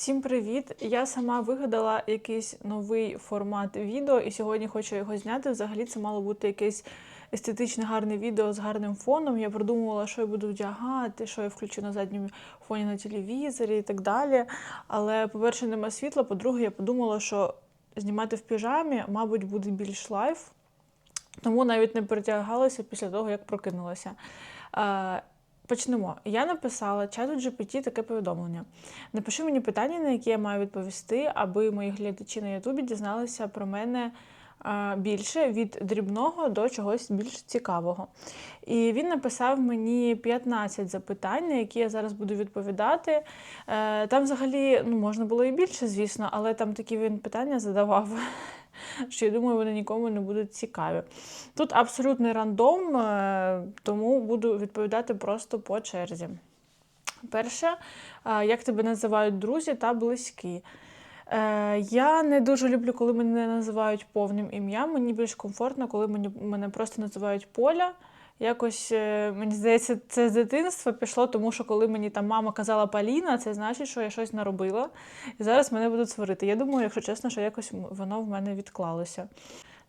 Всім привіт! Я сама вигадала якийсь новий формат відео, і сьогодні хочу його зняти. Взагалі це мало бути якесь естетичне гарне відео з гарним фоном. Я продумувала, що я буду вдягати, що я включу на задньому фоні на телевізорі і так далі. Але, по-перше, нема світла. По-друге, я подумала, що знімати в піжамі, мабуть, буде більш лайф. Тому навіть не перетягалася після того, як прокинулася. Почнемо. Я написала чату GPT таке повідомлення. Напиши мені питання, на які я маю відповісти, аби мої глядачі на Ютубі дізналися про мене більше від дрібного до чогось більш цікавого. І він написав мені 15 запитань, на які я зараз буду відповідати. Е, Там взагалі ну, можна було і більше, звісно, але там такі він питання задавав. Що я думаю, вони нікому не будуть цікаві. Тут абсолютний рандом, е, тому буду відповідати просто по черзі. Перше, е, як тебе називають друзі та близькі. Е, Я не дуже люблю, коли мене називають повним ім'ям. Мені більш комфортно, коли мені, мене просто називають Поля. Якось, е, мені здається, це з дитинства пішло, тому що коли мені там мама казала Паліна, це значить, що я щось наробила. І зараз мене будуть сварити. Я думаю, якщо чесно, що якось воно в мене відклалося.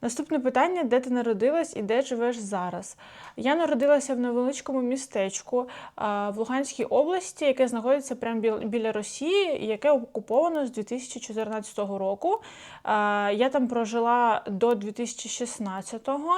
Наступне питання: де ти народилась і де живеш зараз? Я народилася в невеличкому містечку в Луганській області, яке знаходиться прямо біля Росії, яке окуповано з 2014 року. Я там прожила до 2016-го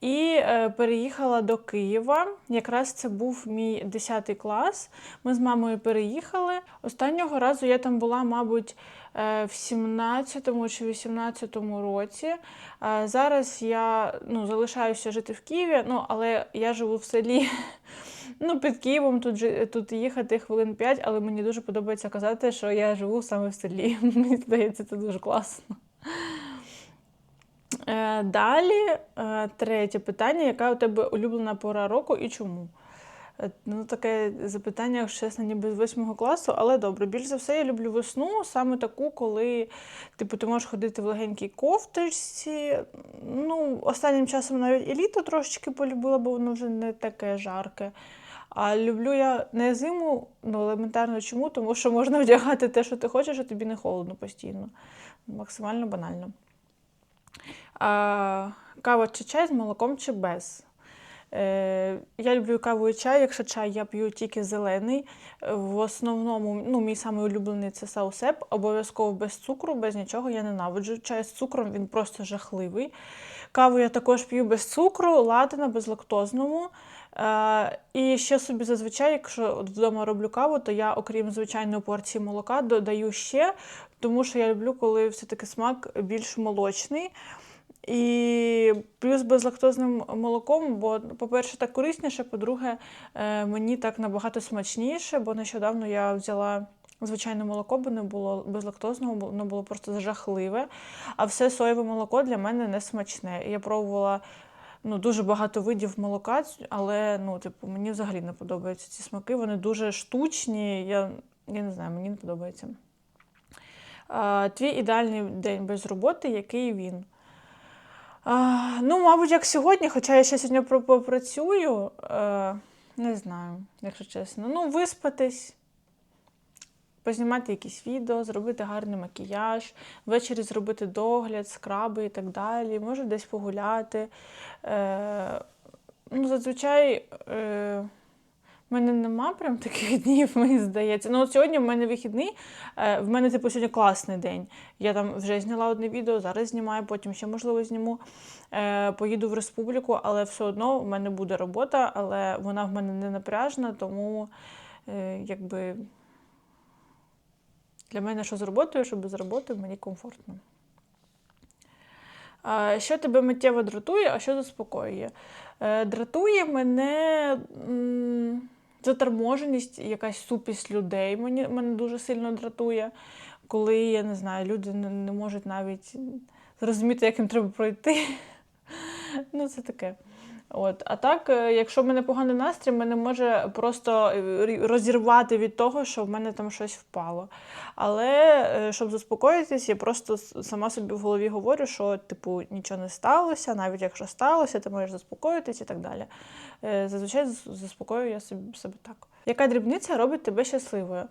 і е, переїхала до Києва. Якраз це був мій 10 клас. Ми з мамою переїхали. Останнього разу я там була, мабуть, в 17-му чи 18-му році. Е, Зараз я ну, залишаюся жити в Києві, ну, але я живу в селі. Ну, під Києвом тут, тут їхати хвилин 5, але мені дуже подобається казати, що я живу саме в селі. Мені здається, це дуже класно. Е, Далі, е, третє питання: яка у тебе улюблена пора року і чому? Е, Ну, таке запитання, чесно, ніби з восьмого класу, але добре. Більш за все, я люблю весну, саме таку, коли типу, ти можеш ходити в легенькій кофточці. Ну, останнім часом навіть і літо трошечки полюбила, бо воно вже не таке жарке. А люблю я не зиму, ну елементарно чому, тому що можна вдягати те, що ти хочеш, а тобі не холодно постійно. Максимально банально. А, кава чи чай з молоком чи без. Е, я люблю каву і чай. Якщо чай, я п'ю тільки зелений. В основному, ну, мій самий улюблений це саусеп, обов'язково без цукру, без нічого. Я ненавиджу чай з цукром, він просто жахливий. Каву я також п'ю без цукру, латина, безлактозному. Е, і ще собі зазвичай, якщо вдома роблю каву, то я, окрім звичайної порції молока, додаю ще, тому що я люблю, коли все-таки смак більш молочний. І плюс безлактозним молоком, бо, по-перше, так корисніше, по-друге, е, мені так набагато смачніше, бо нещодавно я взяла звичайне молоко, бо не було безлактозного, воно було просто жахливе. А все соєве молоко для мене не смачне. Я пробувала ну, дуже багато видів молока, але ну, типу, мені взагалі не подобаються ці смаки. Вони дуже штучні. Я, я не знаю, мені не подобається. Твій ідеальний день без роботи, який він? Ну, мабуть, як сьогодні, хоча я ще сьогодні попрацюю, е, не знаю, якщо чесно. Ну, виспатись, познімати якісь відео, зробити гарний макіяж, ввечері зробити догляд, скраби і так далі, може десь погуляти. Е, ну, зазвичай. Е, в мене нема прям таких днів, мені здається. Ну, от сьогодні в мене вихідний, е, в мене, типу, сьогодні класний день. Я там вже зняла одне відео, зараз знімаю, потім ще, можливо, зніму. Е, Поїду в республіку, але все одно в мене буде робота, але вона в мене не напряжна, тому е, якби для мене що з роботою, що без роботи, мені комфортно. Що тебе миттєво дратує, а що заспокоює? Дратує мене заторможеність, якась супість людей. Мені, мене дуже сильно дратує, коли, я не знаю, люди не, не можуть навіть зрозуміти, як їм треба пройти. Ну, це таке. От. А так, е, якщо в мене поганий настрій, мене може просто е, розірвати від того, що в мене там щось впало. Але е, щоб заспокоїтись, я просто сама собі в голові говорю, що типу нічого не сталося, навіть якщо сталося, ти можеш заспокоїтись і так далі. Зазвичай заспокоюю я собі себе так. Яка дрібниця робить тебе щасливою?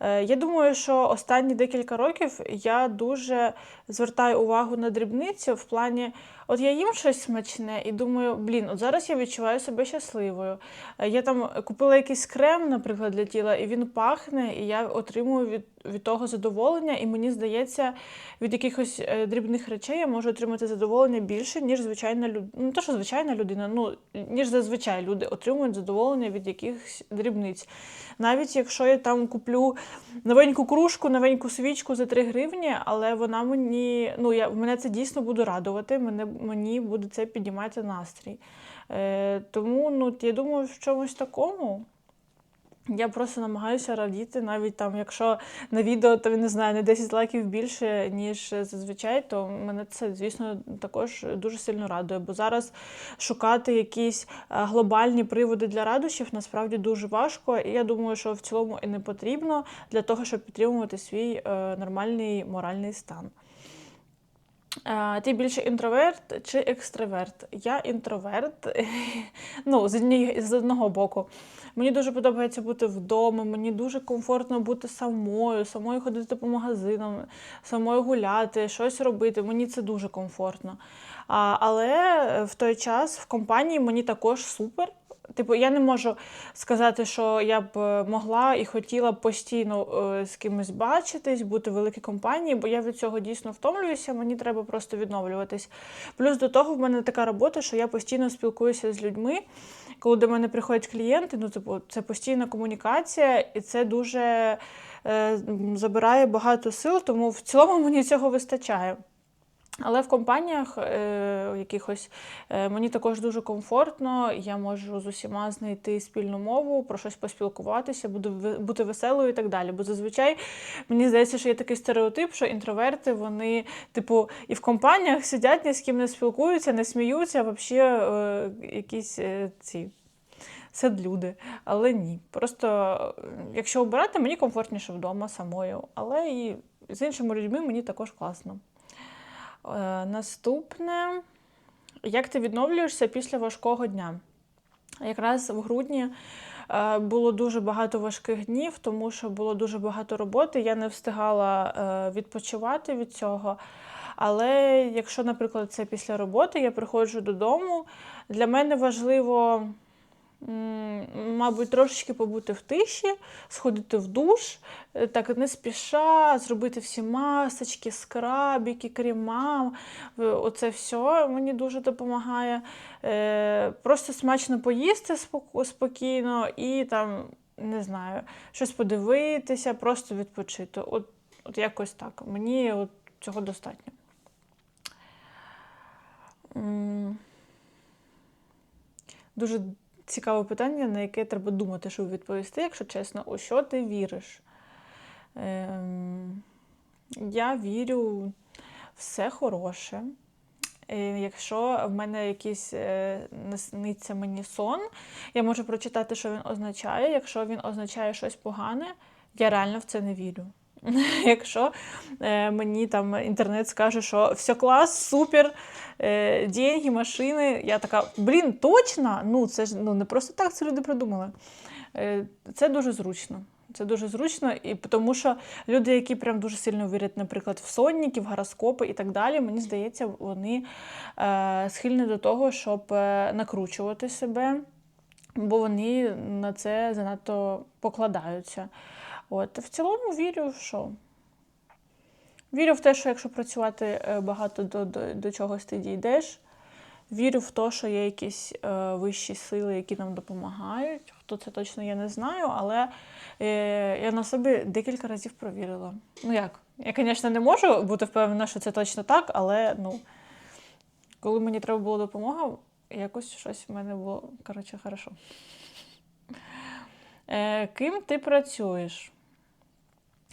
Я думаю, що останні декілька років я дуже звертаю увагу на дрібниці в плані, от я їм щось смачне і думаю, блін, от зараз я відчуваю себе щасливою. Е, Я там купила якийсь крем, наприклад, для тіла, і він пахне, і я отримую від, від того задоволення, і мені здається, від якихось е, дрібних речей я можу отримати задоволення більше, ніж звичайна людина. Ну, то, що звичайна людина, ну ніж зазвичай люди отримують задоволення від якихось дрібниць. Навіть якщо я там куплю новеньку кружку, новеньку свічку за 3 гривні, але вона мені, ну я мене це дійсно буде радувати, мене мені буде це піднімати настрій. Е, тому ну, я думаю, в чомусь такому. Я просто намагаюся радіти, навіть там, якщо на відео там, не знаю, не 10 лайків більше, ніж зазвичай, то мене це, звісно, також дуже сильно радує. Бо зараз шукати якісь е, глобальні приводи для радощів насправді дуже важко. І я думаю, що в цілому і не потрібно для того, щоб підтримувати свій е, нормальний моральний стан. Ти більше інтроверт чи екстраверт? Я інтроверт. Ну, з, одні, з одного боку. Мені дуже подобається бути вдома, мені дуже комфортно бути самою, самою ходити по магазинам, самою гуляти, щось робити. Мені це дуже комфортно. А, але в той час в компанії мені також супер. Типу, я не можу сказати, що я б е, могла і хотіла постійно е, з кимось бачитись, бути в великій компанії, бо я від цього дійсно втомлююся, мені треба просто відновлюватись. Плюс до того в мене така робота, що я постійно спілкуюся з людьми. Коли до мене приходять клієнти, ну типу, це постійна комунікація, і це дуже е, забирає багато сил, тому в цілому мені цього вистачає. Але в компаніях е, якихось е, мені також дуже комфортно, я можу з усіма знайти спільну мову, про щось поспілкуватися, буду бути веселою і так далі. Бо зазвичай мені здається, що є такий стереотип, що інтроверти вони, типу, і в компаніях сидять, ні з ким не спілкуються, не сміються, а взагалі е, якісь е, ці. Седлюди, але ні. Просто е, якщо обирати, мені комфортніше вдома самою, але і з іншими людьми мені також класно. Е, Наступне. Як ти відновлюєшся після важкого дня? Якраз в грудні е, було дуже багато важких днів, тому що було дуже багато роботи. Я не встигала е, відпочивати від цього. Але якщо, наприклад, це після роботи, я приходжу додому, для мене важливо, мабуть, трошечки побути в тиші, сходити в душ, е, так не спіша, зробити всі масочки, скрабіки, крема. Оце все мені дуже допомагає. Е, Просто смачно поїсти спокійно і там, не знаю, щось подивитися, просто відпочити. От, от якось так. Мені от цього достатньо. Дуже цікаве питання, на яке треба думати, щоб відповісти, якщо чесно, у що ти віриш? Ем, я вірю все хороше. Е, Якщо в мене якийсь е, насниться мені сон, я можу прочитати, що він означає. Якщо він означає щось погане, я реально в це не вірю. Якщо е, мені там інтернет скаже, що все клас, супер, е, деньги, машини, я така, блін, точно? Ну, це ж ну, не просто так це люди придумали. Е, це дуже зручно. Це дуже зручно, і тому що люди, які прям дуже сильно вірять, наприклад, в сонники, в гороскопи і так далі, мені здається, вони е, схильні до того, щоб накручувати себе, бо вони на це занадто покладаються. От в цілому вірю, що вірю в те, що якщо працювати е, багато до, до, до чогось ти дійдеш. Вірю в те, що є якісь е, вищі сили, які нам допомагають. Хто це точно я не знаю, але е, я на собі декілька разів провірила. Ну як? Я, звісно, не можу бути впевнена, що це точно так, але ну, коли мені треба була допомога, якось щось в мене було коротше, хорошо. Е, ким ти працюєш?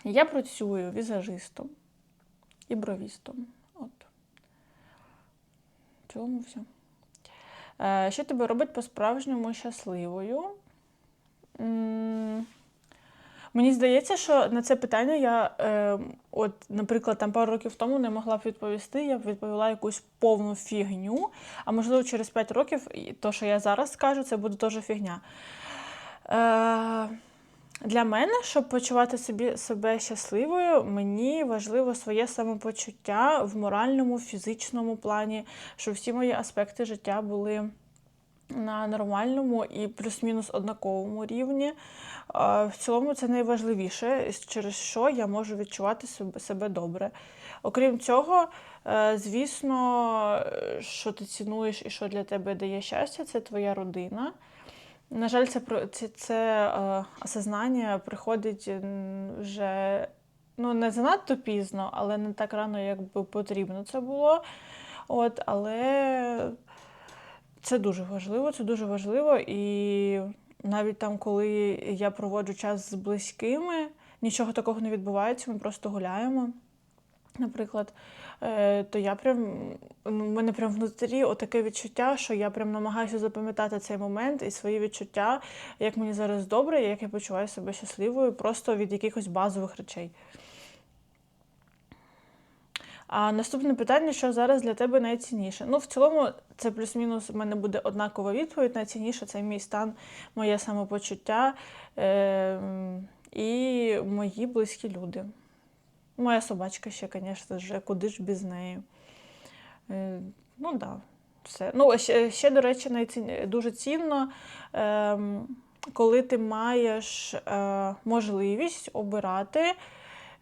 Я працюю візажистом і бровістом. От. В цілому все. Е, що тебе робить по-справжньому щасливою? Мені здається, що на це питання я, е, от, наприклад, там пару років тому не могла б відповісти, я б відповіла якусь повну фігню, а можливо, через 5 років то, що я зараз скажу, це буде теж фігня. Е, Для мене, щоб почувати собі себе щасливою, мені важливо своє самопочуття в моральному, фізичному плані, щоб всі мої аспекти життя були на нормальному і плюс-мінус однаковому рівні. В цілому це найважливіше, через що я можу відчувати себе- добре. Окрім цього, е, звісно, що ти цінуєш і що для тебе дає щастя, це твоя родина. На жаль, це це, це е, осознання приходить вже ну, не занадто пізно, але не так рано, як би потрібно це було. От, але це дуже важливо, це дуже важливо. І навіть там, коли я проводжу час з близькими, нічого такого не відбувається, ми просто гуляємо. Наприклад, то я прям ну, в мене прям внутрі отаке відчуття, що я прям намагаюся запам'ятати цей момент і свої відчуття, як мені зараз добре, як я почуваю себе щасливою, просто від якихось базових речей. А наступне питання, що зараз для тебе найцінніше? Ну, в цілому, це плюс-мінус в мене буде однакова відповідь. Найцінніше це мій стан, моє самопочуття е- і мої близькі люди. Моя собачка ще, звісно ж, куди ж без неї. Е, ну, да, все. Ну, ще, ще, до речі, дуже цінно, е, коли ти маєш е, можливість обирати,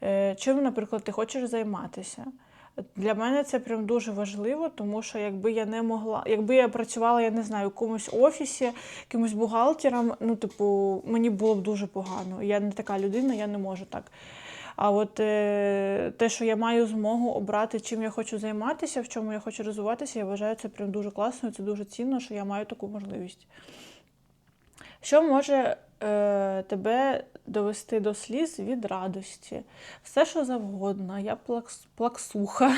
е, чим, наприклад, ти хочеш займатися. Для мене це прям дуже важливо, тому що якби я не могла, якби я працювала, я не знаю, в якомусь офісі, якимось бухгалтером, ну, типу, мені було б дуже погано. Я не така людина, я не можу так. А от е, те, що я маю змогу обрати, чим я хочу займатися, в чому я хочу розвиватися, я вважаю це прям дуже класно, це дуже цінно, що я маю таку можливість. Що може е, тебе довести до сліз від радості? Все, що завгодно, я плакс, плаксуха.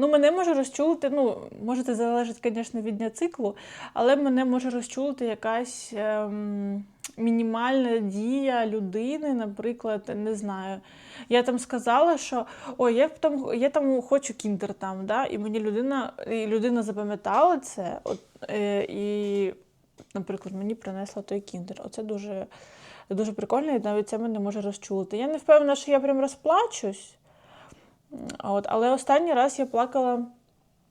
Ну, мене може розчулити, ну, може, це залежить, звісно, від дня циклу, але мене може розчулити якась ем, мінімальна дія людини, наприклад, не знаю. Я там сказала, що ой, я там, я там хочу кіндер там, да? і мені людина, і людина запам'ятала це, от, е, і, наприклад, мені принесла той кіндер. Оце дуже, дуже прикольно, і навіть це мене може розчулити. Я не впевнена, що я прям розплачусь. От, але останній раз я плакала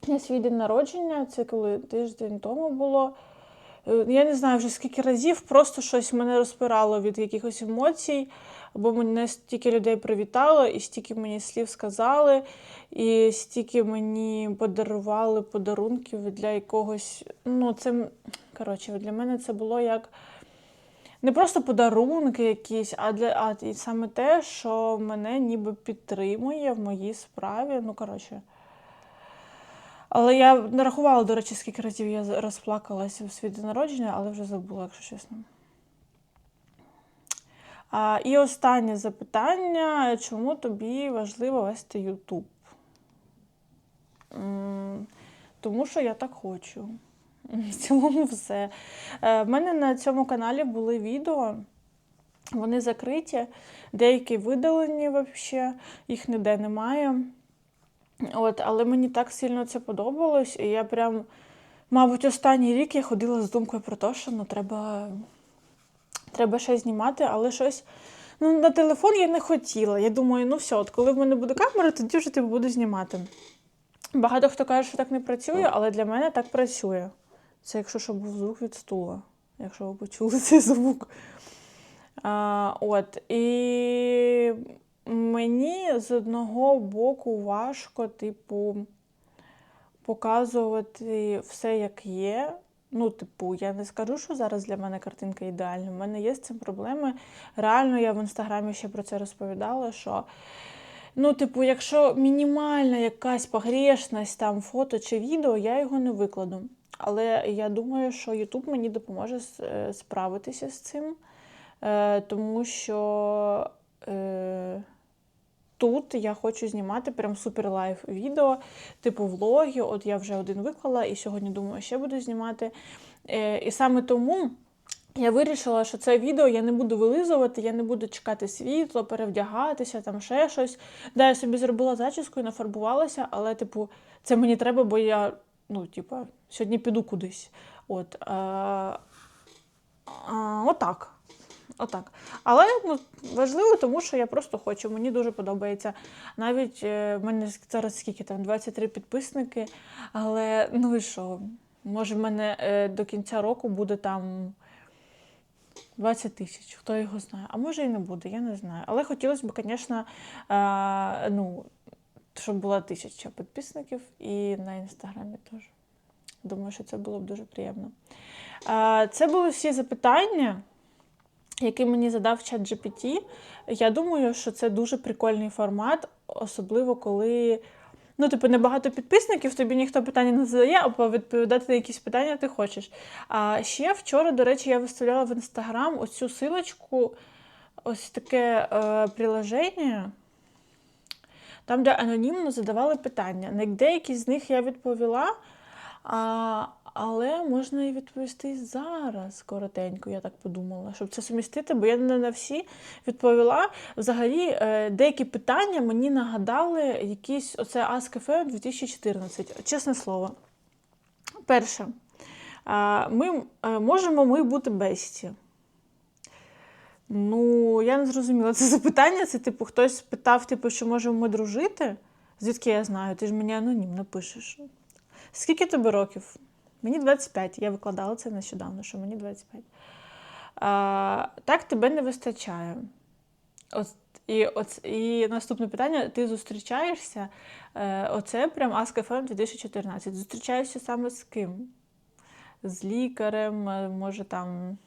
на свій день народження, це коли тиждень тому було. Е, Я не знаю вже скільки разів, просто щось мене розпирало від якихось емоцій, бо мене стільки людей привітало, і стільки мені слів сказали, і стільки мені подарували подарунків для якогось. Ну, це коротше, для мене це було як не просто подарунки якісь, а для а і саме те, що мене ніби підтримує в моїй справі. Ну, коротше. Але я не рахувала, до речі, скільки разів я розплакалася у свій народження, але вже забула, якщо чесно. А, і останнє запитання: чому тобі важливо вести YouTube? Тому що я так хочу. В цілому все. Е, В мене на цьому каналі були відео, вони закриті, деякі видалені взагалі, їх ніде немає. От, але мені так сильно це подобалось, і я прям, мабуть, останній рік я ходила з думкою про те, що ну, треба, треба ще знімати, але щось. Ну, на телефон я не хотіла. Я думаю, ну все, от коли в мене буде камера, тоді вже типу, буду знімати. Багато хто каже, що так не працює, але для мене так працює. Це якщо щоб був звук від стула, якщо ви почули цей звук. А, от, і мені з одного боку важко, типу, показувати все, як є. Ну, типу, я не скажу, що зараз для мене картинка ідеальна. У мене є з цим проблеми. Реально, я в інстаграмі ще про це розповідала, що. Ну, типу, якщо мінімальна якась погрешність, там фото чи відео, я його не викладу. Але я думаю, що YouTube мені допоможе е, справитися з цим, е, тому що е, тут я хочу знімати прям супер лайв відео, типу влоги. От я вже один виклала, і сьогодні думаю, ще буду знімати. Е, і саме тому. Я вирішила, що це відео я не буду вилизувати, я не буду чекати світло, перевдягатися, там ще щось. Да, я собі зробила зачіску і нафарбувалася, але, типу, це мені треба, бо я, ну, типу, сьогодні піду кудись. От, а, а, отак. Отак. Але ну, важливо, тому що я просто хочу. Мені дуже подобається. Навіть е, в мене зараз скільки там 23 підписники, але ну і що? Може, в мене е, до кінця року буде там 20 тисяч, хто його знає. А може і не буде, я не знаю. Але хотілося б, звісно, ну, щоб була тисяча підписників і на інстаграмі теж. Думаю, що це було б дуже приємно. Це були всі запитання, які мені задав чат GPT. Я думаю, що це дуже прикольний формат, особливо коли. Ну, типу, небагато підписників, тобі ніхто питання не задає, а відповідати на якісь питання ти хочеш. А ще вчора, до речі, я виставляла в інстаграм оцю силочку, ось таке е, приложення, там, де анонімно задавали питання. На деякі з них я відповіла, а, але можна і відповісти зараз коротенько, я так подумала, щоб це сумістити, бо я не на всі відповіла. Взагалі, е, деякі питання мені нагадали якісь оце Ask.fm 2014, чесне слово. Перше, ми, е, можемо ми бути бесті? Ну, я не зрозуміла це запитання. Це, типу, хтось питав, типу, що можемо ми дружити? Звідки я знаю? Ти ж мені анонімно пишеш. Скільки тобі років? Мені 25. Я викладала це нещодавно, що мені 25. А, так тебе не вистачає. От, і, от, і наступне питання: ти зустрічаєшся? Е, оце прям Ask.fm 2014. Зустрічаєшся саме з ким? З лікарем, е, може там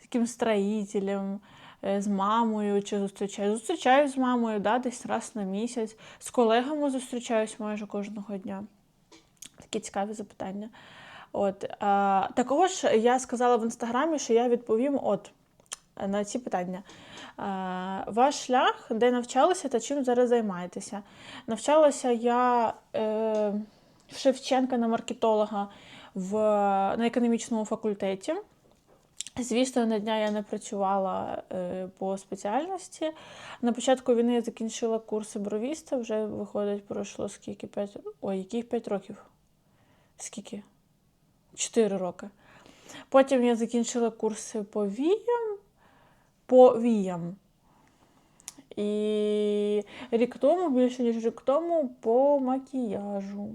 з якимсь строїтелем, е, з мамою чи зустрічаюсь. Зустрічаюсь з мамою, да, десь раз на місяць. З колегами зустрічаюсь майже кожного дня. Такі цікаві запитання. От, а, також я сказала в інстаграмі, що я відповім от на ці питання. А, ваш шлях, де навчалися та чим зараз займаєтеся? Навчалася я е, в Шевченка на маркетолога в, на економічному факультеті. Звісно, на дня я не працювала е, по спеціальності. На початку війни я закінчила курси бровіста, вже виходить, пройшло скільки 5 Ой, яких 5 років? Скільки? 4 роки. Потім я закінчила курси по віям, по віям. І рік тому, більше ніж рік тому, по макіяжу.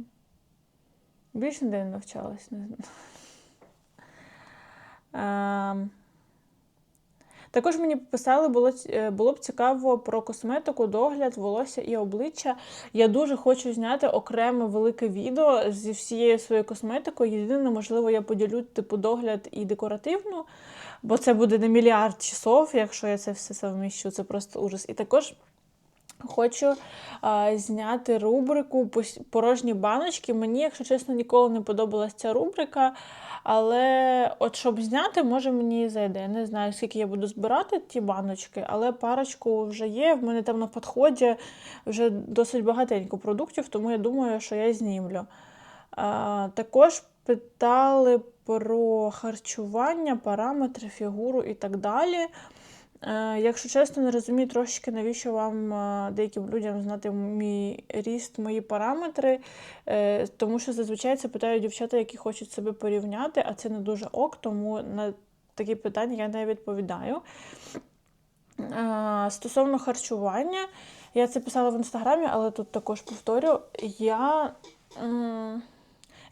Більше ніде не навчалась, не знаю. Також мені писали, було, було б цікаво про косметику, догляд, волосся і обличчя. Я дуже хочу зняти окреме велике відео зі всією своєю косметикою. Єдине, можливо, я поділю типу догляд і декоративну, бо це буде не мільярд часов, якщо я це все совміщу. Це просто ужас. І також Хочу а, зняти рубрику порожні баночки. Мені, якщо чесно, ніколи не подобалася ця рубрика. Але от щоб зняти, може мені і зайде. Я Не знаю, скільки я буду збирати ті баночки, але парочку вже є. В мене там на підході вже досить багатенько продуктів, тому я думаю, що я знімлю. А, також питали про харчування, параметри, фігуру і так далі. Е, Якщо чесно, не розумію трошки, навіщо вам е, деяким людям знати мій ріст, мої параметри, Е, тому що зазвичай це питають дівчата, які хочуть себе порівняти, а це не дуже ок, тому на такі питання я не відповідаю. Стосовно харчування, я це писала в інстаграмі, але тут також повторю, я.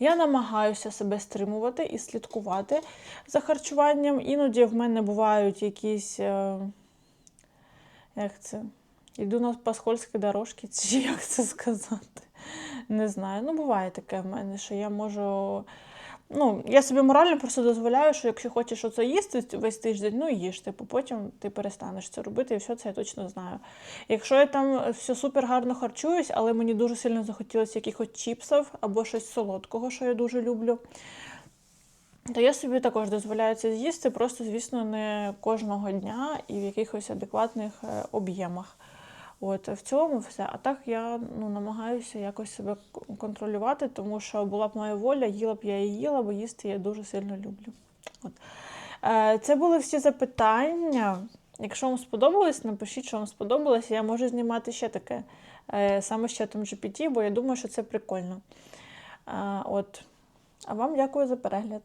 Я намагаюся себе стримувати і слідкувати за харчуванням. Іноді в мене бувають якісь. е, Як це? Йду на пасхольські дорожки, чи як це сказати? Не знаю. Ну, буває таке в мене, що я можу. Ну, я собі морально просто дозволяю, що якщо хочеш оце їсти весь тиждень, ну їж, типу, потім ти перестанеш це робити, і все це я точно знаю. Якщо я там все супер гарно харчуюсь, але мені дуже сильно захотілося якихось чіпсів або щось солодкого, що я дуже люблю, то я собі також дозволяю це з'їсти, просто, звісно, не кожного дня і в якихось адекватних е, об'ємах. От в цьому все. А так я ну, намагаюся якось себе контролювати, тому що була б моя воля, їла б я і їла, бо їсти я дуже сильно люблю. От. Е, Це були всі запитання. Якщо вам сподобалось, напишіть, що вам сподобалось. Я можу знімати ще таке е, саме з чатом GPT, бо я думаю, що це прикольно. Е, От. А вам дякую за перегляд.